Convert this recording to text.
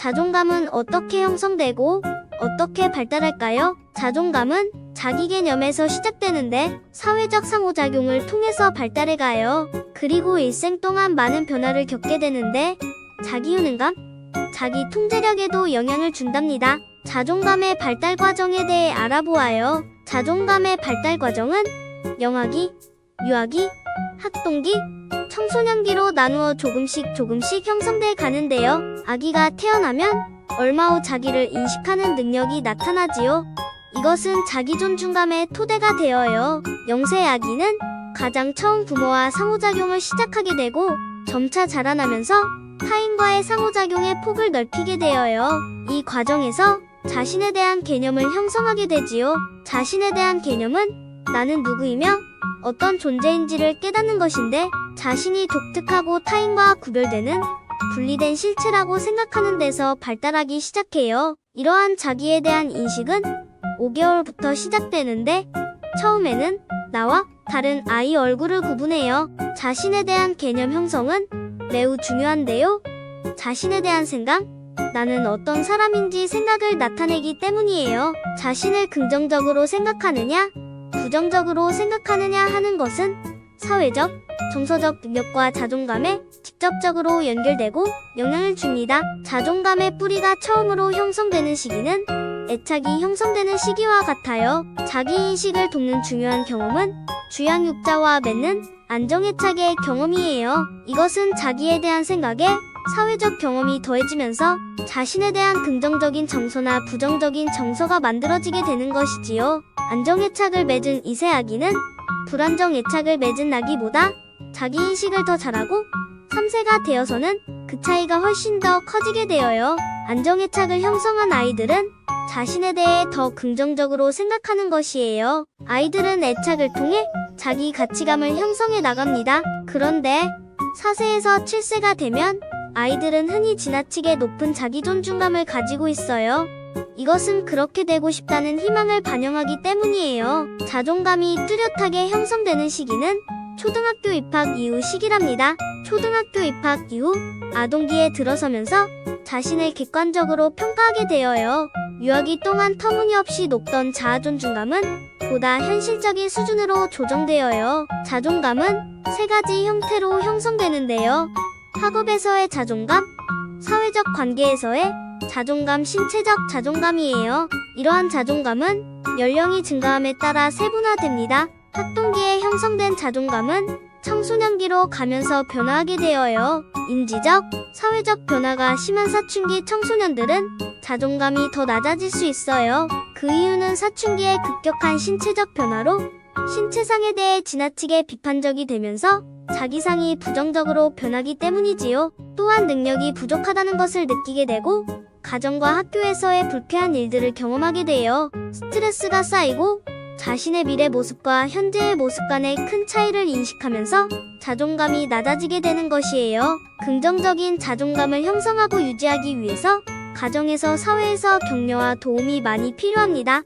자존감은 어떻게 형성되고 어떻게 발달할까요? 자존감은 자기 개념에서 시작되는데 사회적 상호작용을 통해서 발달해 가요. 그리고 일생 동안 많은 변화를 겪게 되는데 자기 효능감, 자기 통제력에도 영향을 준답니다. 자존감의 발달 과정에 대해 알아보아요. 자존감의 발달 과정은 영아기, 유아기, 학동기, 청소년기로 나누어 조금씩 조금씩 형성돼 가는데요. 아기가 태어나면 얼마 후 자기를 인식하는 능력이 나타나지요. 이것은 자기 존중감의 토대가 되어요. 영세 아기는 가장 처음 부모와 상호작용을 시작하게 되고 점차 자라나면서 타인과의 상호작용의 폭을 넓히게 되어요. 이 과정에서 자신에 대한 개념을 형성하게 되지요. 자신에 대한 개념은 나는 누구이며 어떤 존재인지를 깨닫는 것인데 자신이 독특하고 타인과 구별되는 분리된 실체라고 생각하는 데서 발달하기 시작해요. 이러한 자기에 대한 인식은 5개월부터 시작되는데 처음에는 나와 다른 아이 얼굴을 구분해요. 자신에 대한 개념 형성은 매우 중요한데요. 자신에 대한 생각, 나는 어떤 사람인지 생각을 나타내기 때문이에요. 자신을 긍정적으로 생각하느냐, 부정적으로 생각하느냐 하는 것은 사회적, 정서적 능력과 자존감에 직접적으로 연결되고 영향을 줍니다. 자존감의 뿌리가 처음으로 형성되는 시기는 애착이 형성되는 시기와 같아요. 자기인식을 돕는 중요한 경험은 주양육자와 맺는 안정애착의 경험이에요. 이것은 자기에 대한 생각에 사회적 경험이 더해지면서 자신에 대한 긍정적인 정서나 부정적인 정서가 만들어지게 되는 것이지요. 안정애착을 맺은 이세 아기는 불안정 애착을 맺은 아기보다 자기인식을 더 잘하고 3세가 되어서는 그 차이가 훨씬 더 커지게 되어요. 안정애착을 형성한 아이들은 자신에 대해 더 긍정적으로 생각하는 것이에요. 아이들은 애착을 통해 자기 가치감을 형성해 나갑니다. 그런데 4세에서 7세가 되면 아이들은 흔히 지나치게 높은 자기 존중감을 가지고 있어요. 이것은 그렇게 되고 싶다는 희망을 반영하기 때문이에요. 자존감이 뚜렷하게 형성되는 시기는 초등학교 입학 이후 시기랍니다. 초등학교 입학 이후 아동기에 들어서면서 자신을 객관적으로 평가하게 되어요. 유아기 동안 터무니없이 높던 자아존중감은 보다 현실적인 수준으로 조정되어요. 자존감은 세 가지 형태로 형성되는데요. 학업에서의 자존감, 사회적 관계에서의 자존감, 신체적 자존감이에요. 이러한 자존감은 연령이 증가함에 따라 세분화됩니다. 학동기에 형성된 자존감은 청소년기로 가면서 변화하게 되어요. 인지적, 사회적 변화가 심한 사춘기 청소년들은 자존감이 더 낮아질 수 있어요. 그 이유는 사춘기의 급격한 신체적 변화로 신체상에 대해 지나치게 비판적이 되면서 자기상이 부정적으로 변하기 때문이지요. 또한 능력이 부족하다는 것을 느끼게 되고 가정과 학교에서의 불쾌한 일들을 경험하게 돼요. 스트레스가 쌓이고 자신의 미래 모습과 현재의 모습 간의 큰 차이를 인식하면서 자존감이 낮아지게 되는 것이에요. 긍정적인 자존감을 형성하고 유지하기 위해서 가정에서 사회에서 격려와 도움이 많이 필요합니다.